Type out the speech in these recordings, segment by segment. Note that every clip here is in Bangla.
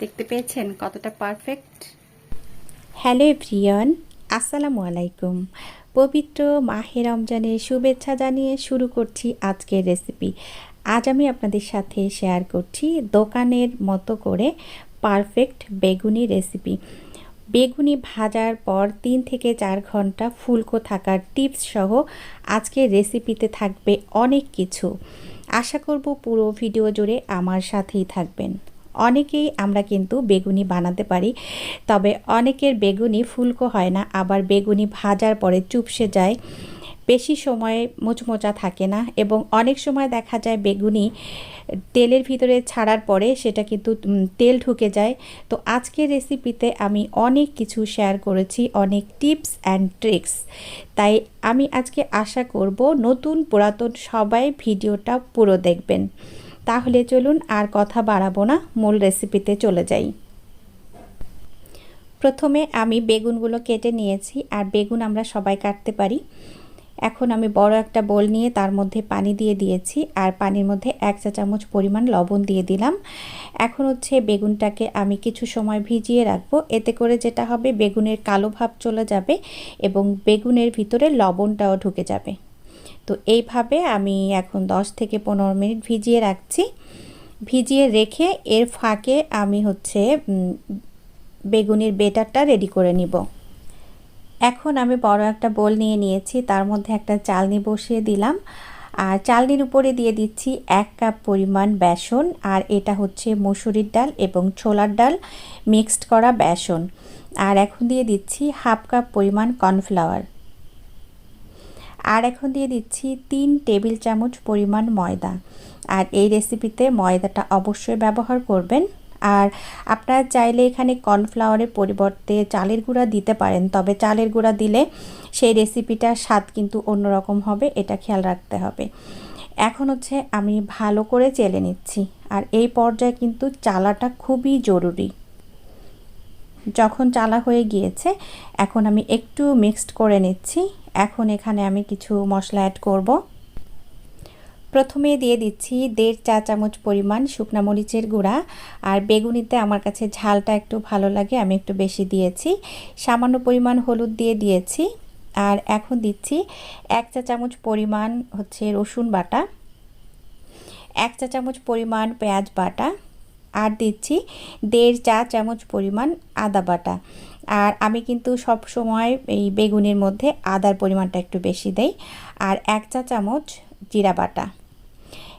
দেখতে পেয়েছেন কতটা পারফেক্ট হ্যালো এভরিয়ন আসসালামু আলাইকুম পবিত্র মাহে রমজানের শুভেচ্ছা জানিয়ে শুরু করছি আজকের রেসিপি আজ আমি আপনাদের সাথে শেয়ার করছি দোকানের মতো করে পারফেক্ট বেগুনি রেসিপি বেগুনি ভাজার পর তিন থেকে চার ঘণ্টা ফুলকো থাকার টিপস সহ আজকের রেসিপিতে থাকবে অনেক কিছু। আশা করব পুরো ভিডিও জুড়ে আমার সাথেই থাকবেন। অনেকেই আমরা কিন্তু বেগুনি বানাতে পারি, তবে অনেকের বেগুনি ফুলকো হয় না, আবার বেগুনি ভাজার পরে চুপসে যায়, বেশি সময় মোচমোচা থাকে না এবং অনেক সময় দেখা যায় বেগুনি তেলের ভিতরে ছাড়ার পরে সেটা কিন্তু তেল ঢুকে যায়। তো আজকের রেসিপিতে আমি অনেক কিছু শেয়ার করেছি, অনেক টিপস অ্যান্ড ট্রিক্স। তাই আমি আজকে আশা করব নতুন পুরাতন সবাই ভিডিওটা পুরো দেখবেন। তাহলে চলুন আর কথা বাড়াবো না, মূল রেসিপিতে চলে যাই। প্রথমে আমি বেগুনগুলো কেটে নিয়েছি, আর বেগুন আমরা সবাই কাটতে পারি। এখন আমি বড় একটা বোল নিয়ে তার মধ্যে পানি দিয়ে দিয়েছি, আর পানির মধ্যে এক চা চামচ পরিমাণ লবণ দিয়ে দিলাম। এখন হচ্ছে বেগুনটাকে আমি কিছু সময় ভিজিয়ে রাখব, এতে করে যেটা হবে বেগুনের কালো ভাব চলে যাবে এবং বেগুনের ভিতরে লবণটাও ঢুকে যাবে। তো এইভাবে আমি এখন 10 থেকে পনেরো মিনিট ভিজিয়ে রাখছি। ভিজিয়ে রেখে এর ফাঁকে আমি হচ্ছে বেগুনের বেটারটা রেডি করে নিব। এখন আমি বড় একটা বোল নিয়ে নিয়েছি, তার মধ্যে একটা চালনি বসিয়ে দিলাম। আর চালনির উপরে দিয়ে দিচ্ছি এক কাপ পরিমাণ বেসন, আর এটা হচ্ছে মসুরির ডাল এবং ছোলার ডাল মিক্সড করা বেসন। আর এখন দিয়ে দিচ্ছি হাফ কাপ পরিমাণ কর্নফ্লাওয়ার। আর এখন দিয়ে দিচ্ছি তিন টেবিল চামচ পরিমাণ ময়দা। আর এই রেসিপিতে ময়দাটা অবশ্যই ব্যবহার করবেন। আর আপনারা চাইলে এখানে কর্নফ্লাওয়ারের পরিবর্তে চালের গুঁড়া দিতে পারেন, তবে চালের গুঁড়া দিলে সেই রেসিপিটার স্বাদ কিন্তু অন্যরকম হবে, এটা খেয়াল রাখতে হবে। এখন হচ্ছে আমি ভালো করে চেলে নিচ্ছি, আর এই পর্যায়ে কিন্তু চালাটা খুবই জরুরি। যখন চালা হয়ে গিয়েছে, এখন আমি একটু মিক্সড করে নিচ্ছি। এখন এখানে আমি কিছু মশলা অ্যাড করব। প্রথমে দিয়ে দিচ্ছি দেড় চা চামচ পরিমাণ শুকনা মরিচের গুঁড়া। আর বেগুনিতে আমার কাছে ঝালটা একটু ভালো লাগে, আমি একটু বেশি দিয়েছি। সামান্য পরিমাণ হলুদ দিয়ে দিয়েছি। আর এখন দিচ্ছি এক চা চামচ পরিমাণ হচ্ছে রসুন বাটা, এক চা চামচ পরিমাণ পেঁয়াজ বাটা, আর দিচ্ছি দেড় চা চামচ পরিমাণ আদা বাটা। আর আমি কিন্তু সব সময় এই বেগুনের মধ্যে আদার পরিমাণটা একটু বেশি দেই। আর এক চা চামচ জিরা বাটা।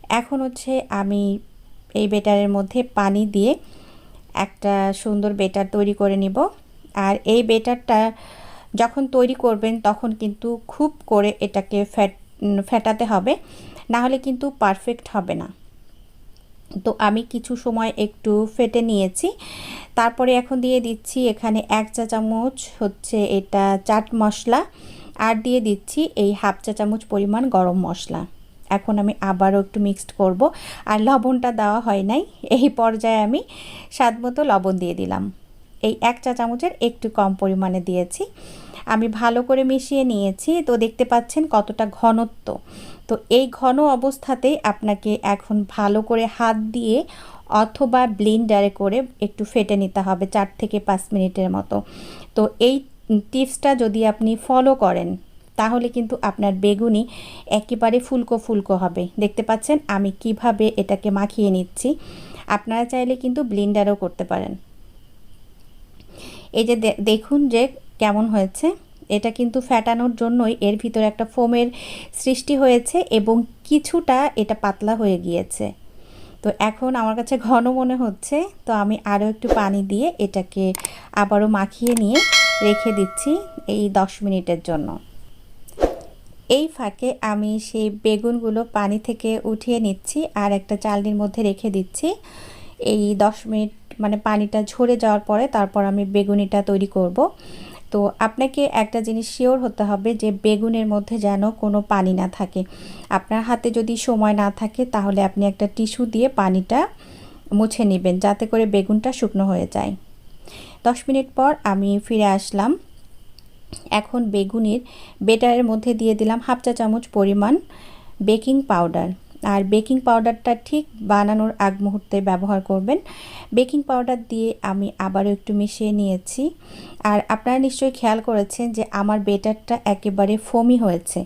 এখন হচ্ছে আমি এই বেটারের মধ্যে পানি দিয়ে একটা সুন্দর বেটার তৈরি করে নিব। আর এই বেটারটা যখন তৈরি করবেন তখন কিন্তু খুব করে এটাকে ফ্যাট ফেটাতে হবে। না হলে কিন্তু পারফেক্ট হবে না। তো আমি কিছু সময় একটু ফেটে নিয়েছি। তারপরে এখন দিয়ে দিচ্ছি এখানে এক চা চামচ হচ্ছে এটা চাট মশলা আর দিয়ে দিচ্ছি এই হাফ চা চামচ পরিমাণ গরম মশলা। এখন আমি আবারও একটু মিক্সড করব। আর লবণটা দেওয়া হয় নাই। এই পর্যায়ে আমি স্বাদ মতো লবণ দিয়ে দিলাম। এই এক চা চামচের একটু কম পরিমাণে দিয়েছি। আমি ভালো করে মিশিয়ে নিয়েছি। তো দেখতে পাচ্ছেন কতটা ঘনত্ব। তো এই ঘন অবস্থাতেই আপনাকে এখন ভালো করে হাত দিয়ে অথবা ব্লিন্ডারে করে একটু ফেটে নিতে হবে চার থেকে পাঁচ মিনিটের মতো। তো এই টিপসটা যদি আপনি ফলো করেন, তাহলে কিন্তু আপনার বেগুনি একেবারে ফুলকো ফুলকো হবে। দেখতে পাচ্ছেন আমি কীভাবে এটাকে মাখিয়ে নিচ্ছি। আপনারা চাইলে কিন্তু ব্লিন্ডারও করতে পারেন। এই যে দেখুন যে কেমন হয়েছে। এটা কিন্তু ফ্যাটানোর জন্যই এর ভিতরে একটা ফোমের সৃষ্টি হয়েছে এবং কিছুটা এটা পাতলা হয়ে গিয়েছে। তো এখন আমার কাছে ঘন মনে হচ্ছে, তো আমি আরও একটু পানি দিয়ে এটাকে আবারও মাখিয়ে নিয়ে রেখে দিচ্ছি এই দশ মিনিটের জন্য। এই ফাঁকে আমি সেই বেগুনগুলো পানি থেকে উঠিয়ে নিচ্ছি আর একটা চালনির মধ্যে রেখে দিচ্ছি। এই দশ মিনিট মানে পানিটা ঝরে যাওয়ার পরে তারপর আমি বেগুনিটা তৈরি করব। তো আপনাকে একটা জিনিস শিওর হতে হবে যে বেগুনের মধ্যে যেন কোনো পানি না থাকে। আপনার হাতে যদি সময় না থাকে তাহলে আপনি একটা টিস্যু দিয়ে পানিটা মুছে নেবেন যাতে করে বেগুনটা শুকনো হয়ে যায়। দশ মিনিট পর আমি ফিরে আসলাম। এখন বেগুনের বেটারের মধ্যে দিয়ে দিলাম হাফ চা চামচ পরিমাণ বেকিং পাউডার আর বেকিং পাউডারটা ঠিক বানানোর আগ মুহূর্তে ব্যবহার করবেন। বেকিং পাউডার দিয়ে আমি আবারও একটু মিশিয়ে নিয়েছি। আর আপনারা নিশ্চয়ই খেয়াল করেছেন যে আমার বেটারটা একেবারে ফোমি হয়েছে।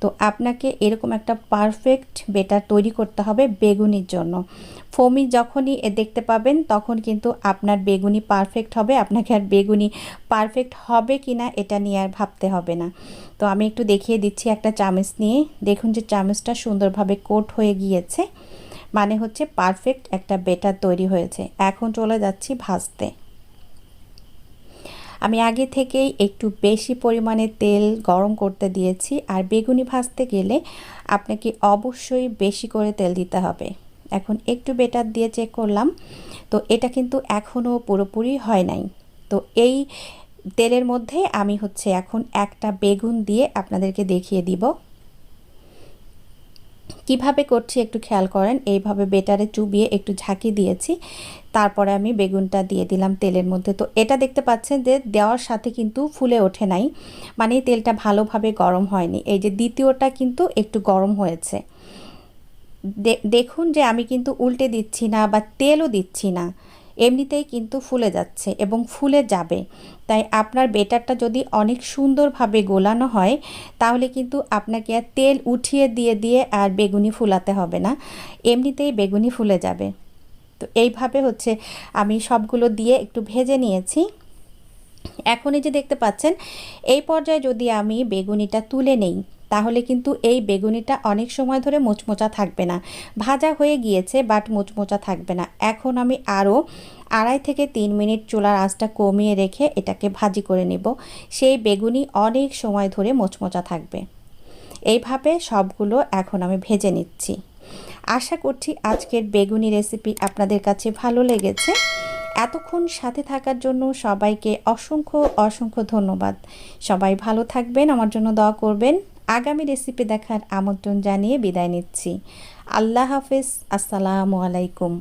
তো আপনাকে এরকম একটা পারফেক্ট বেটার তৈরি করতে হবে বেগুনির জন্য। ফোমি যখনই এ দেখতে পাবেন, তখন কিন্তু আপনার বেগুনি পারফেক্ট হবে। আপনাকে আর বেগুনি পারফেক্ট হবে কি না এটা নিয়ে আর ভাবতে হবে না। তো আমি একটু দেখিয়ে দিচ্ছি একটা চামচ নিয়ে। দেখুন যে চামচটা সুন্দরভাবে কোট হয়ে গিয়েছে। মানে হচ্ছে পারফেক্ট একটা বেটার তৈরি হয়েছে। এখন চলে যাচ্ছি ভাজতে। আমি আগে থেকেই একটু বেশি পরিমাণে তেল গরম করতে দিয়েছি, আর বেগুনি ভাজতে গেলে আপনাকে অবশ্যই বেশি করে তেল দিতে হবে। এখন একটু বেটার দিয়ে চেক করলাম, তো এটা কিন্তু এখনও পুরোপুরি হয় নাই। তো এই তেলের মধ্যে আমি হচ্ছে এখন একটা বেগুন দিয়ে আপনাদেরকে দেখিয়ে দিব। কীভাবে করছি একটু খেয়াল করেন, এইভাবে বেটারে চুবিয়ে একটু ঝাঁকি দিয়েছি। তারপরে আমি বেগুনটা দিয়ে দিলাম তেলের মধ্যে। তো এটা দেখতে পাচ্ছেন যে দেওয়ার সাথে কিন্তু ফুলে ওঠে নাই মানে তেলটা ভালোভাবে গরম হয়নি। এই যে দ্বিতীয়টা কিন্তু একটু গরম হয়েছে। দেখুন যে আমি কিন্তু উল্টে দিচ্ছি না বা তেলও দিচ্ছি না। এমনিতেই কিন্তু ফুলে যাচ্ছে এবং ফুলে যাবে। তাই আপনার বেটারটা যদি অনেক সুন্দরভাবে গোলানো হয়, তাহলে কিন্তু আপনাকে আর তেল উঠিয়ে দিয়ে দিয়ে আর বেগুনি ফুলাতে হবে না। এমনিতেই বেগুনি ফুলে যাবে। তো এইভাবে হচ্ছে আমি সবগুলো দিয়ে একটু ভেজে নিয়েছি। এখন এই যে দেখতে পাচ্ছেন, এই পর্যায়ে যদি আমি বেগুনিটা তুলে নেই তাহলে কিন্তু এই বেগুনিটা অনেক সময় ধরে মোচমোচা থাকবে না। ভাজা হয়ে গিয়েছে বাট মোচমোচা থাকবে না। এখন আমি আরও আড়াই থেকে তিন মিনিট চুলার আঁচটা কমিয়ে রেখে এটাকে ভাজি করে নেব। সেই বেগুনি অনেক সময় ধরে মোচমোচা থাকবে। এইভাবে সবগুলো এখন আমি ভেজে নিচ্ছি। আশা করছি আজকের বেগুনি রেসিপি আপনাদের কাছে ভালো লেগেছে। এতক্ষণ সাথে থাকার জন্য সবাইকে অসংখ্য অসংখ্য ধন্যবাদ। সবাই ভালো থাকবেন, আমার জন্য দোয়া করবেন। আগামী রেসিপি দেখার আমন্ত্রণ জানিয়ে বিদায় নিচ্ছি। আল্লাহ হাফেজ। আসসালামু আলাইকুম।